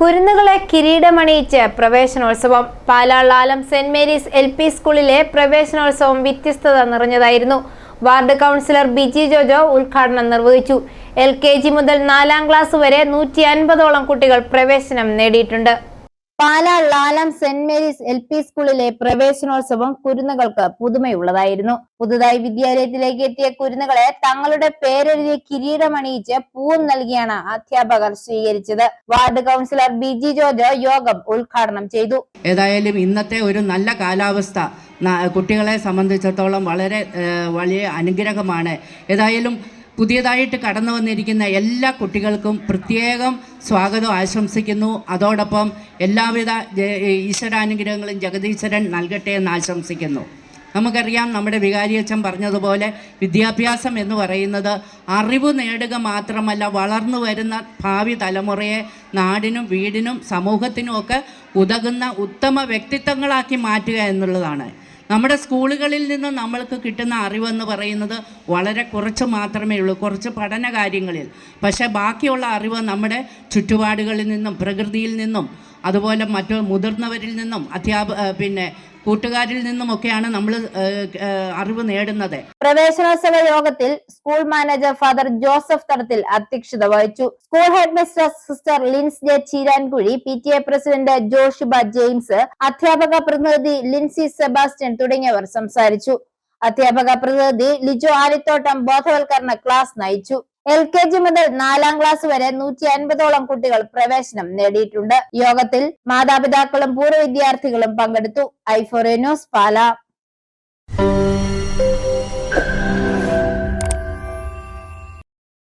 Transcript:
കുരുന്നുകളെ കിരീടമണിയിച്ച് പ്രവേശനോത്സവം Pala Lalam saint Mary's L P സ്കൂളിലെ പ്രവേശനോത്സവം വ്യത്യസ്തത നിറഞ്ഞതായിരുന്നു. വാർഡ് കൗൺസിലർ ബിജി ജോജോ ഉദ്ഘാടനം നിർവഹിച്ചു. എൽ കെ ജി മുതൽ നാലാം ക്ലാസ് വരെ നൂറ്റി അൻപതോളം കുട്ടികൾ പ്രവേശനം നേടിയിട്ടുണ്ട്. Pala Lalam saint Mary's L P സ്കൂളിലെ പ്രവേശനോത്സവം കുരുന്നുകൾക്ക് പുതുമയുള്ളതായിരുന്നു. പുതുതായി വിദ്യാലയത്തിലേക്ക് എത്തിയ കുരുന്നുകളെ തങ്ങളുടെ പേരെഴുതി കിരീടമണിയിച്ച് പൂവും നൽകിയാണ് അധ്യാപകർ സ്വീകരിച്ചത്. Ward councillor B G Jojo യോഗം ഉദ്ഘാടനം ചെയ്തു. ഏതായാലും ഇന്നത്തെ ഒരു നല്ല കാലാവസ്ഥ കുട്ടികളെ സംബന്ധിച്ചിടത്തോളം വളരെ വലിയ അനുഗ്രഹമാണ്. ഏതായാലും പുതിയതായിട്ട് കടന്നു വന്നിരിക്കുന്ന എല്ലാ കുട്ടികൾക്കും പ്രത്യേകം സ്വാഗതം ആശംസിക്കുന്നു. അതോടൊപ്പം എല്ലാവിധ ഈശ്വരാനുഗ്രഹങ്ങളും ജഗദീശ്വരൻ നൽകട്ടെ എന്ന് ആശംസിക്കുന്നു. നമുക്കറിയാം നമ്മുടെ വികാരിയച്ഛൻ പറഞ്ഞതുപോലെ വിദ്യാഭ്യാസം എന്ന് പറയുന്നത് അറിവ് നേടുക മാത്രമല്ല വളർന്നു വരുന്ന ഭാവി തലമുറയെ നാടിനും വീടിനും സമൂഹത്തിനും ഒക്കെ ഉതകുന്ന ഉത്തമ വ്യക്തിത്വങ്ങളാക്കി മാറ്റുക എന്നുള്ളതാണ്. നമ്മുടെ സ്കൂളുകളിൽ നിന്ന് നമ്മൾക്ക് കിട്ടുന്ന അറിവെന്ന് പറയുന്നത് വളരെ കുറച്ച് മാത്രമേ ഉള്ളൂ കുറച്ച് പഠന കാര്യങ്ങളിൽ പക്ഷേ ബാക്കിയുള്ള അറിവ് നമ്മുടെ ചുറ്റുപാടുകളിൽ നിന്നും പ്രകൃതിയിൽ നിന്നും അതുപോലെ മറ്റു മുതിർന്നവരിൽ നിന്നും അധ്യാപ പിന്നെ കൂട്ടുകാരിൽ നിന്നുമൊക്കെയാണ് നമ്മൾ അറിവ് നേടുന്നത്. പ്രവേശനോത്സവ യോഗത്തിൽ school manager father Joseph Thadathil അധ്യക്ഷത വഹിച്ചു. School head mister sister Lins J Cheerankuzhi P T A president Joshiba James അധ്യാപക പ്രതിനിധി ലിൻസി സെബാസ്റ്റ്യൻ തുടങ്ങിയവർ സംസാരിച്ചു. അധ്യാപക പ്രതിനിധി ലിജോ ആലിത്തോട്ടം ബോധവൽക്കരണ ക്ലാസ് നയിച്ചു. എൽ കെ ജി മുതൽ നാലാം ക്ലാസ് വരെ നൂറ്റി അൻപതോളം കുട്ടികൾ പ്രവേശനം നേടിയിട്ടുണ്ട്. യോഗത്തിൽ മാതാപിതാക്കളും പൂർവ വിദ്യാർത്ഥികളും പങ്കെടുത്തു. ഐഫോറിയ ന്യൂസ് പാല.